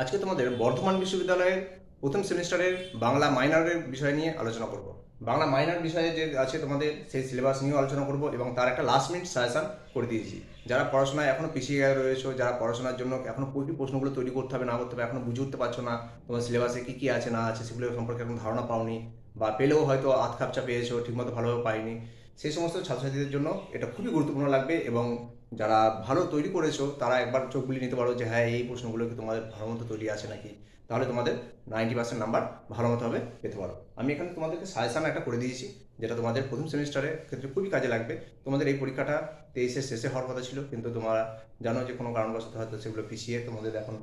আজকে তোমাদের বর্ধমান বিশ্ববিদ্যালয়ের প্রথম সেমিস্টারের বাংলা মাইনারের বিষয় নিয়ে আলোচনা করব। বাংলা মাইনার বিষয়ে যে আছে তোমাদের, সেই সিলেবাস নিয়েও আলোচনা করব এবং তার একটা লাস্ট মিনিট সাজেশন করে দিয়েছি। যারা পড়াশোনায় এখনও পিছিয়ে রয়েছে, যারা পড়াশোনার জন্য এখনও কি প্রশ্নগুলো তৈরি করতে হবে, না করতে হবে, এখনও বুঝে উঠতে পারছ না, তোমার সিলেবাসে কি কি আছে, না আছে, সেগুলো সম্পর্কে এখন ধারণা পাওনি বা পেলেও হয়তো আধ খাপচা পেয়েছ ঠিকমতো ভালোভাবে পাইনি। সেই সমস্ত ছাত্রছাত্রীদের জন্য এটা খুবই গুরুত্বপূর্ণ লাগবে এবং যারা ভালো তৈরি করেছ, তারা একবার চোখ বুলিয়ে নিতে পারো যে হ্যাঁ এই প্রশ্নগুলো কি তোমাদের ভালো মতো তৈরি আছে নাকি? তাহলে তোমাদের নাইনটি পার্সেন্ট নাম্বার ভালো মতো হবে, পেতে পারো। আমি এখানে তোমাদেরকে সাজেশান একটা করে দিয়েছি, যেটা তোমাদের প্রথম সেমিস্টারের ক্ষেত্রে খুবই কাজে লাগবে। তোমাদের এই পরীক্ষাটা তেইশের শেষে হওয়ার কথা ছিল, কিন্তু তোমরা জানো যে, কোনো কারণবশত হয়তো সেগুলো পিছিয়ে তোমাদের এখন,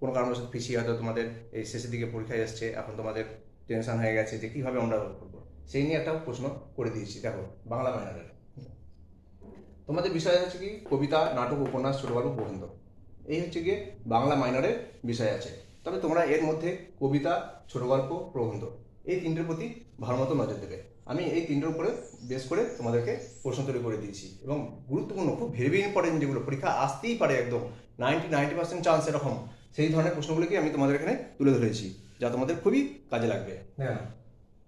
কোনো কারণবশত পিছিয়ে হয়তো তোমাদের এই শেষের দিকে পরীক্ষায় এসছে, এখন তোমাদের টেনশন হয়ে গেছে যে, কীভাবে আমরা করব? সেই নিয়ে একটা প্রশ্ন করে দিয়েছি। দেখো, বাংলা মাইনারের তোমাদের বিষয় হচ্ছে কি, কবিতা, নাটক, উপন্যাস, ছোট গল্প, প্রবন্ধ। এই হচ্ছে গিয়ে বাংলা মাইনরের বিষয় আছে। তবে তোমরা এর মধ্যে কবিতা, ছোট গল্প, প্রবন্ধ, এই তিনটের প্রতি ভালো মতো নজর দেবে। আমি এই তিনটের উপরে বেশ করে তোমাদেরকে প্রশ্ন তৈরি করে দিয়েছি এবং গুরুত্বপূর্ণ, খুব ভেরি ইম্পর্টেন্ট যেগুলো, পরীক্ষা আসতেই পারে একদম নাইনটি নাইনটি পার্সেন্ট চান্স এরকম। সেই ধরনের প্রশ্নগুলোকে আমি তোমাদের এখানে তুলে ধরেছি, যা তোমাদের খুবই কাজে লাগবে। হ্যাঁ।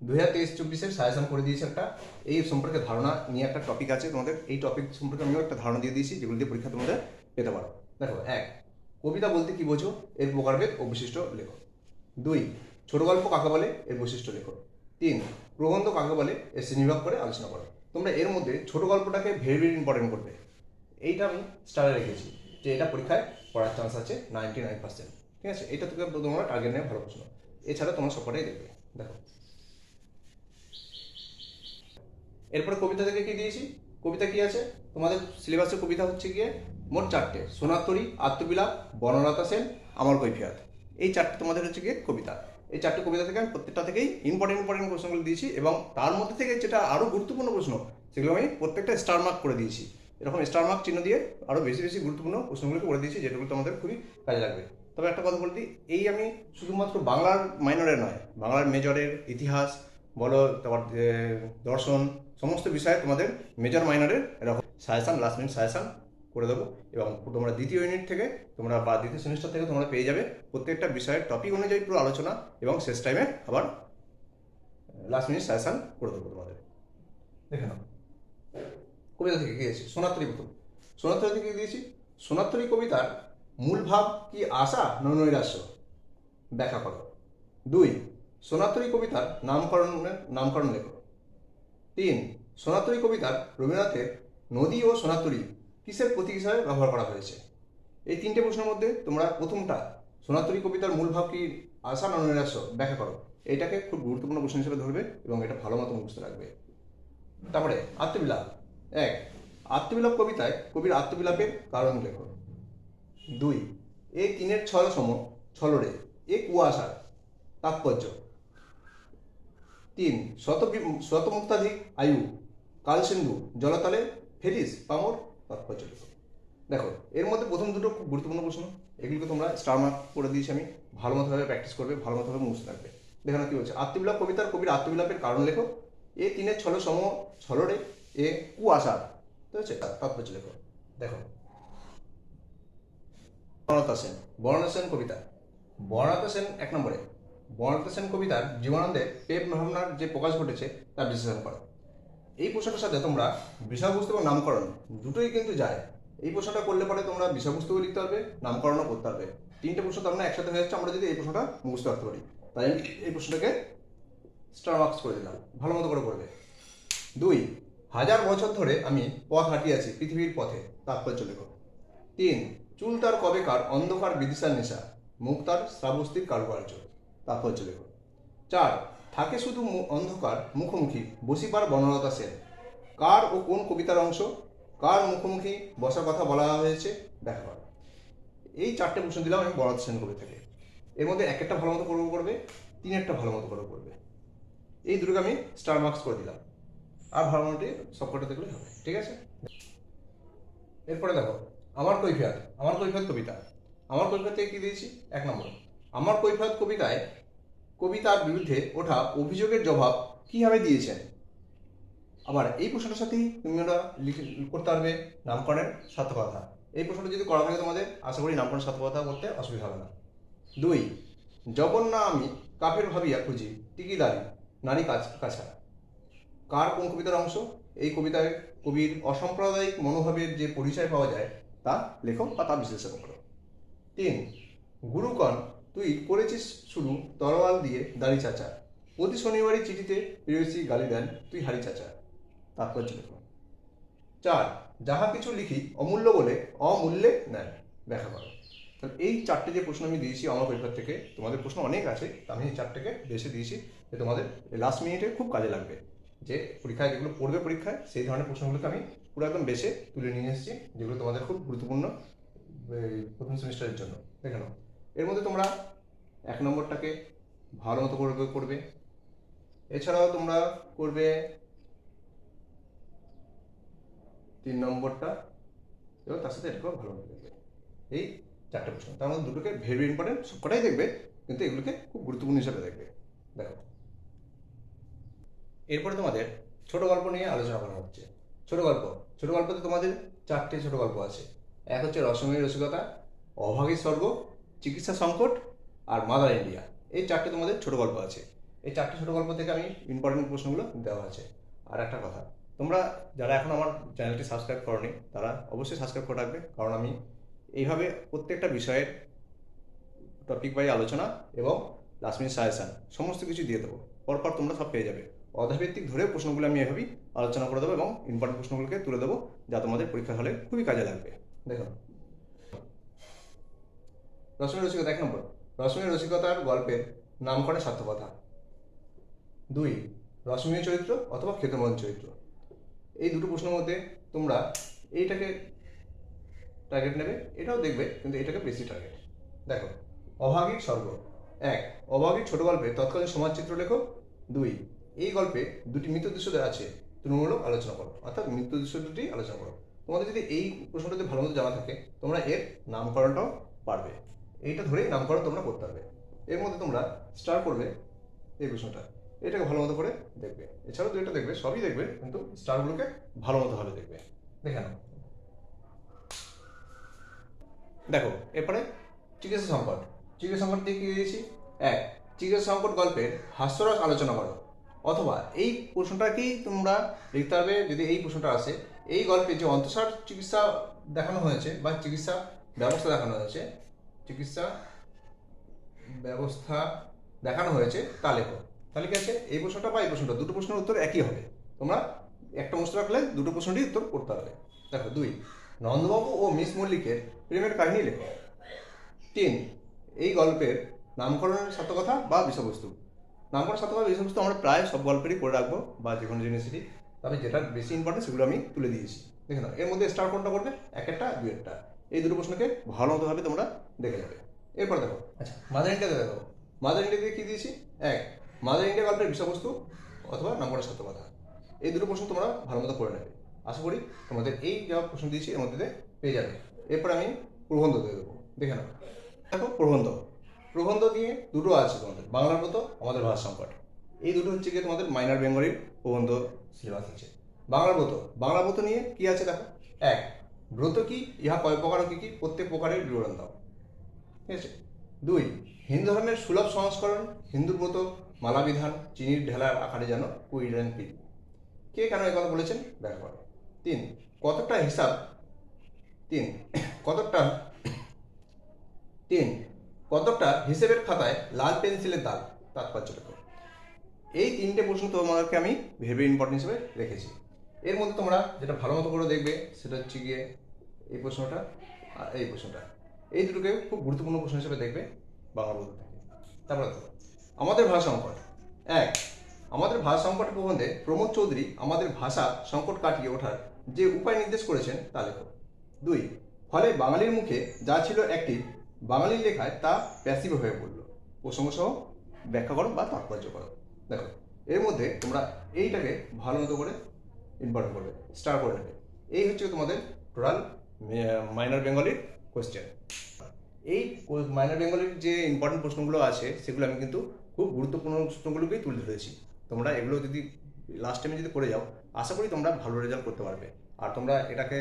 দু হাজার তেইশ চব্বিশের সাজেশন করে দিয়েছি একটা। এই সম্পর্কে ধারণা নিয়ে একটা টপিক আছে। তোমাদের এই টপিক সম্পর্কে আমিও একটা ধারণা দিয়ে দিয়েছি, যেগুলো দিয়ে পরীক্ষা তোমাদের পেতে পারো। দেখো, এক, কবিতা বলতে কি বোঝো? এর প্রকারভেদ ও বৈশিষ্ট্য লেখো। দুই, ছোট গল্প কাকে বলে? এর বৈশিষ্ট্য লেখো। তিন, প্রবন্ধ কাকে বলে? এর শ্রেণীভাগ করে আলোচনা করো। তোমরা এর মধ্যে ছোট গল্পটাকে ভেরি ভেরি ইম্পর্টেন্ট করবে। এইটা আমি স্টারে রেখেছি যে এটা পরীক্ষায় পড়ার চান্স আছে নাইনটি নাইন পার্সেন্ট ঠিক আছে? এটা থেকে তোমরা টার্গেট নেওয়া ভালো প্রশ্ন। এছাড়া তোমরা সবকটাই দেখবে। দেখো এরপরে কবিতা থেকে কি দিয়েছি? কবিতা কি আছে? তোমাদের সিলেবাসের কবিতা হচ্ছে গিয়ে মোট চারটে। সোনাতরি, আত্মবিলাপ, বনলতা সেন আমার কৈফিয়াত। এই চারটে তোমাদের হচ্ছে গিয়ে কবিতা। এই চারটে কবিতা থেকে আমি প্রত্যেকটা থেকেই ইম্পর্টেন্ট ইম্পর্টেন্ট প্রশ্নগুলো দিয়েছি এবং তার মধ্যে থেকে যেটা আরও গুরুত্বপূর্ণ প্রশ্ন, সেগুলো আমি প্রত্যেকটা স্টার মার্ক করে দিয়েছি। এরকম স্টার মার্ক চিহ্ন দিয়ে আরও বেশি বেশি গুরুত্বপূর্ণ প্রশ্নগুলোকে করে দিয়েছি যেগুলো তোমাদের খুবই কাজে লাগবে। তবে একটা কথা বলে দিই এই আমি শুধুমাত্র বাংলার মাইনরের নয়, বাংলার মেজরের ইতিহাস, বলো, তারপর দর্শন সমস্ত বিষয়ে তোমাদের মেজর মাইনরের এরকম সাজেশন লাস্ট মিনিট সাজেশন করে দেবো এবং তোমরা দ্বিতীয় ইউনিট থেকে তোমরা বা দ্বিতীয় সেমিস্টার থেকে তোমরা পেয়ে যাবে প্রত্যেকটা বিষয়ের টপিক অনুযায়ী পুরো আলোচনা এবং শেষ টাইমে আবার লাস্ট মিনিট সাজেশন করে দেবো তোমাদের। দেখে নাও। কবিতা থেকে গিয়েছি, সোনাত্তরী প্রথম সোনাত্তরী থেকে দিয়েছি সোনাত্তরী কবিতার মূল ভাব কি আশা না নৈরাশ্য? ব্যাখ্যা করো। দুই সোনাতরী কবিতার নামকরণের নামকরণ লেখো। তিন সোনাতরী কবিতার রবীন্দ্রনাথের নদী ও সোনাতরী কিসের প্রতীক হিসাবে ব্যবহার করা হয়েছে? এই তিনটে প্রশ্নের মধ্যে তোমরা প্রথমটা সোনাতরী কবিতার মূল ভাব কি আশা না নৈরাশ্য ব্যাখ্যা করো। এটাকে খুব গুরুত্বপূর্ণ প্রশ্ন হিসেবে ধরবে এবং এটা ভালো মতো মুখস্থ রাখবে। তারপরে আত্মবিলাপ। এক, আত্মবিলাপ কবিতায় কবির আত্মবিলাপের কারণ লেখো দুই এই তিনের ছয় সম ছলরে, এ কুয়াশার তাৎপর্য। তিন শত শতমুক্তাধিক আয়ু কালসিন্ধু জলতলে ফেলিস পামর লেখো। দেখো, এর মধ্যে প্রথম দুটো খুব গুরুত্বপূর্ণ প্রশ্ন। এগুলিকে তোমরা স্টার মার্ক করে দিয়েছি আমি। ভালো মতোভাবে প্র্যাকটিস করবে, ভালো মতোভাবে মুখস্থ থাকবে। দেখো না কি বলছে, আত্মবিলাপ কবিতার কবির আত্মবিলাপের কারণ লেখো। এ তিনের ছল সম ছলরে এ কুয়াশার ঠিক আছে তাৎপর্য লেখো। দেখো। বর্ণতা সেন বর্ণতা সেন কবিতা। বর্ণতা সেন এক নম্বরে। বর্ণতা সেন কবিতার জীবনানন্দে প্রেম ভাবনার যে প্রকাশ ঘটেছে তা বিশ্লেষণ করো। এই প্রশ্নটার সাথে তোমরা বিষয়বস্তু এবং নামকরণ দুটোই কিন্তু যায়। এই প্রশ্নটা করলে পরে তোমরা বিষয়বস্তুও লিখতে পারবে, নামকরণও করতে পারবে। তিনটে প্রশ্ন তোমরা একসাথে হয়ে যাচ্ছে, আমরা যদি এই প্রশ্নটা মুখস্থ রাখতে পারি। তাই আমি এই প্রশ্নটাকে স্টার মার্কস করে দিলাম। ভালো মতো করে করবে দুই, হাজার বছর ধরে আমি পথ হাঁটিয়েছি পৃথিবীর পথে। তাৎপর্য লেখো। তিন, চুল তার কবেকার অন্ধকার বিদিশার নেশা। মুখ তার শ্রাবস্তির কারুকার্য। তাৎপর্য লেখো চার, থাকে শুধু অন্ধকার, মুখোমুখি, বসিবার বনলতা সেন। কার ও কোন কবিতার অংশ? কার মুখোমুখি? বসার কথা বলা হয়েছে, দেখা কর। এই চারটে প্রশ্ন দিলাম আমি বরাদ সেন কবি থেকে। এর মধ্যে এক একটা ভালো মতো করব করবে তিন একটা ভালো মতো করে করবে। এই দুটোকে আমি স্টার মার্কস করে দিলাম। আর ভালো মতো সবকটা দেখলে হবে, ঠিক আছে? এরপরে দেখো, আমার কৈফিয়াত আমার কৈফিয়াত কবিতা। আমার কৈফিয়াত থেকে কি দিয়েছি? এক নম্বর, আমার কৈফিয়াত কবিতায় কবিতার বিরুদ্ধে ওঠা অভিযোগের জবাব কীভাবে দিয়েছেন? আবার এই প্রশ্নটার সাথেই তুমি লিখে করতে পারবে নামকরণের সার্থকতা। এই প্রশ্নটা যদি করা থাকে তোমাদের, আশা করি নামকরণ সার্থকতা করতে অসুবিধা হবে না। দুই জগন্না আমি কাফের ভাবিয়া খুঁজি, টিকি টিকিদারি নারী কাছ, কাছা। কার কোন কবিতার অংশ? এই কবিতায় কবির অসাম্প্রদায়িক মনোভাবের যে পরিচয় পাওয়া যায়, তা লেখো বা তা বিশ্লেষণ করো। তিন গুরুকণ তুই করেছিস শুরু তরোয়াল দিয়ে দাড়ি চাচা। প্রতি শনিবারই চিঠিতে প্রেয়সী গালি দেন, তুই হারি চাচা। তাৎপর্য লেখো চার, যাহা কিছু লিখি অমূল্য বলে অমূল্যে নেন ব্যাখ্যা করো। তাহলে এই চারটে যে প্রশ্ন আমি দিয়েছি আমার পরীক্ষার থেকে, তোমাদের প্রশ্ন অনেক আছে আমি এই চারটেকে বেছে দিয়েছি যে তোমাদের লাস্ট মিনিটে খুব কাজে লাগবে। যে পরীক্ষায় যেগুলো পড়বে পরীক্ষায়, সেই ধরনের প্রশ্নগুলোকে আমি পুরো একদম বেছে তুলে নিয়ে এসেছি, যেগুলো তোমাদের খুব গুরুত্বপূর্ণ প্রথম সেমিস্টারের জন্য। দেখে নাও। এর মধ্যে তোমরা এক নম্বরটাকে ভালো মতো করবে করবে। এছাড়াও তোমরা করবে তিন নম্বরটা, এবং তার সাথে এটাকেও ভালো দেখবে। এই চারটে প্রশ্ন। তার মধ্যে দুটোকে ভেরি ইম্পর্টেন্ট সবকটাই দেখবে, কিন্তু এগুলোকে খুব গুরুত্বপূর্ণ হিসাবে দেখবে। দেখো। এরপরে তোমাদের ছোট গল্প নিয়ে আলোচনা করা হচ্ছে। ছোট গল্প। ছোট গল্পতে তোমাদের চারটে ছোট গল্প আছে। এক হচ্ছে রসময়ী রসিকতা, অভাগী স্বর্গ চিকিৎসা সংকট আর মাদার ইন্ডিয়া এই চারটে তোমাদের ছোট গল্প আছে। এই চারটে ছোট গল্প থেকে আমি ইম্পর্টেন্ট প্রশ্নগুলো দেওয়া আছে। আর একটা কথা, তোমরা যারা এখন আমার চ্যানেলটি সাবস্ক্রাইব করনি, তারা অবশ্যই সাবস্ক্রাইব করে রাখবে। কারণ আমি এইভাবে প্রত্যেকটা বিষয়ের টপিক বাই আলোচনা এবং লাস্ট মিনিট সাজেশান সমস্ত কিছু দিয়ে দেবো। পরপর তোমরা সব পেয়ে যাবে। অধাভিত্তিক ধরে প্রশ্নগুলো আমি এভাবেই আলোচনা করে দেবো এবং ইম্পর্টেন্ট প্রশ্নগুলোকে তুলে দেবো যা তোমাদের পরীক্ষা হলে খুবই কাজে লাগবে। দেখো রশ্মি রসিকতা, এক নম্বর। রশ্মি রসিকতার গল্পের নামকরণের সার্থকতা। দুই রশ্মি চরিত্র অথবা ক্ষেত্রমোহন চরিত্র। এই দুটো প্রশ্নের মধ্যে তোমরা এইটাকে টার্গেট নেবে, এটাও দেখবে, কিন্তু এটাকে বেশি টার্গেট দেখো, অভাগীর স্বর্গ। এক, অভাগীর ছোট গল্পে তৎকালীন সমাজচিত্র লেখো। দুই, এই গল্পে দুটি মৃত্যু দৃশ্য আছে, তুলনামূলক আলোচনা করো, অর্থাৎ মৃত্যু দৃশ্য দুটি আলোচনা করো। তোমাদের যদি এই প্রশ্নটাতে ভালো মতো জানা থাকে, তোমরা এর নামকরণটাও পারবে। এইটা ধরেই নামকরণ তোমরা করতে পারবে। এর মধ্যে তোমরা স্টার করবে এই প্রশ্নটা এটাকে ভালো মতো করে দেখবে। এছাড়াও দুইটা দেখবে, সবই দেখবে, কিন্তু স্টারগুলোকে ভালো মতো ভাবে দেখবে। দেখে নাও। দেখো, এরপরে চিকিৎসা সংকট চিকিৎসা সংকট দিয়ে কি দিয়েছি? এক, চিকিৎসা সংকট গল্পের হাস্যরস আলোচনা করো। অথবা এই প্রশ্নটাকেই তোমরা লিখতে হবে যদি এই প্রশ্নটা আসে, এই গল্পে যে অন্তঃসার চিকিৎসা দেখানো হয়েছে বা চিকিৎসা ব্যবস্থা দেখানো হয়েছে চিকিৎসা ব্যবস্থা দেখানো হয়েছে, তা লেখো। তাহলে কি আছে, এই প্রশ্নটা বা এই প্রশ্নটা, দুটো প্রশ্নের উত্তর একই হবে। তোমরা একটা প্রশ্ন রাখলে দুটো প্রশ্নটি উত্তর করতে হবে। দেখো, দুই, নন্দবাবু ও মিস মল্লিকের প্রেমের কাহিনী লেখো। তিন, এই গল্পের নামকরণের সার্থকতা বা বিষয়বস্তু। নামকরণ সার্থকতা বিষয়বস্তু আমরা প্রায় সব গল্পেরই করে রাখব, বা যে কোনো জিনিসেরই। তবে যেটা বেশি ইম্পর্টেন্ট সেগুলো আমি তুলে দিয়েছি। দেখে নাও, এর মধ্যে স্টার কোনটা করবে? এক একটা, দুই একটা। এই দুটো প্রশ্নকে ভালো মতোভাবে তোমরা দেখে যাবে এরপর দেখো। আচ্ছা মাদার ইন্ডিয়াতে দেখো। মাদার ইন্ডিয়াতে কি দিয়েছি? এক মাদার ইন্ডিয়া গল্পের বিষয়বস্তু অথবা নম্বরের সত্য কথা এই দুটো প্রশ্ন তোমরা ভালো মতো করে নেবে। আশা করি তোমাদের এই যা প্রশ্ন দিয়েছি এর মধ্যে পেয়ে যাবে। এরপর আমি প্রবন্ধ দিয়ে দেবো। দেখে নাও। দেখো প্রবন্ধ। প্রবন্ধ দিয়ে দুটো আছে তোমাদের। বাংলার মতো আমাদের ভাষা সংকট। এই দুটো হচ্ছে গিয়ে তোমাদের মাইনার বেঙ্গলির প্রবন্ধ সিলেবাস হচ্ছে বাংলার মতো বাংলার মতো নিয়ে কি আছে দেখো? এক ব্রত কি, ইহা কয় প্রকার কি কি, প্রত্যেক প্রকারের বিবরণ দাও। ঠিক আছে? দুই, হিন্দু ধর্মের সুলভ সংস্করণ হিন্দুর ব্রত মালাবিধান চিনির ঢেলার আকারে যেন কুইডেন পি কে কেন এই কথা বলেছেন? ব্যাখ্যা করো। তিন, কতটা হিসাব? তিন, কতটা? তিন, কতটা হিসেবের খাতায় লাল পেন্সিলের দাগ? তাৎপর্য এই তিনটে প্রশ্ন তোমাদেরকে আমি ভেবে ইম্পর্টেন্ট হিসেবে রেখেছি। এর মধ্যে তোমরা যেটা ভালো মতো করে দেখবে, সেটা হচ্ছে গিয়ে এই প্রশ্নটা আর এই প্রশ্নটা। এই দুটোকে খুব গুরুত্বপূর্ণ প্রশ্ন হিসেবে দেখবে বাংলা বলতে থেকে। তারপরে আমাদের ভাষা সংকট। এক, আমাদের ভাষা সংকট প্রবন্ধে প্রমোদ চৌধুরী আমাদের ভাষা সংকট কাটিয়ে ওঠার যে উপায় নির্দেশ করেছেন তা লেখো। দুই, ফলে বাঙালির মুখে যা ছিল অ্যাক্টিভ বাঙালির লেখায় তা প্যাসিভ হয়ে পড়ল। প্রসঙ্গ সহ ব্যাখ্যা করো বা তাৎপর্য করো। দেখো, এর মধ্যে তোমরা এইটাকে ভালো মতো করে ইম্পর্টেন্ট করবে স্টার করে নেবে এই হচ্ছে তোমাদের টোটাল মাইনর বেঙ্গলির কোয়েশ্চেন এই মাইনর বেঙ্গলির যে ইম্পর্টেন্ট প্রশ্নগুলো আছে, সেগুলো আমি কিন্তু খুব গুরুত্বপূর্ণ প্রশ্নগুলোকেই তুলে ধরেছি। তোমরা এগুলো যদি লাস্ট টাইমে যদি করে যাও, আশা করি তোমরা ভালো রেজাল্ট করতে পারবে। আর তোমরা এটাকে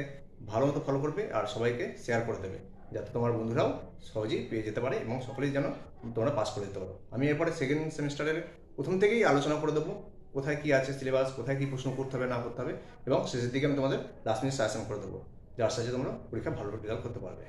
ভালো মতো ফলো করবে আর সবাইকে শেয়ার করে দেবে, যাতে তোমার বন্ধুরাও সহজেই পেয়ে যেতে পারে এবং সকলেই যেন তোমরা পাস করে দিতে পারো। আমি এরপরে সেকেন্ড সেমিস্টারের প্রথম থেকেই আলোচনা করে দেবো। কোথায় কি আছে সিলেবাস কোথায় কি প্রশ্ন করতে হবে, না করতে হবে, এবং শেষের দিকে আমি তোমাদের লাস্ট মিনিট সাজেশন করে দেবো। যার সাহায্যে তোমরা পরীক্ষা ভালো রেজাল্ট করতে পারবে।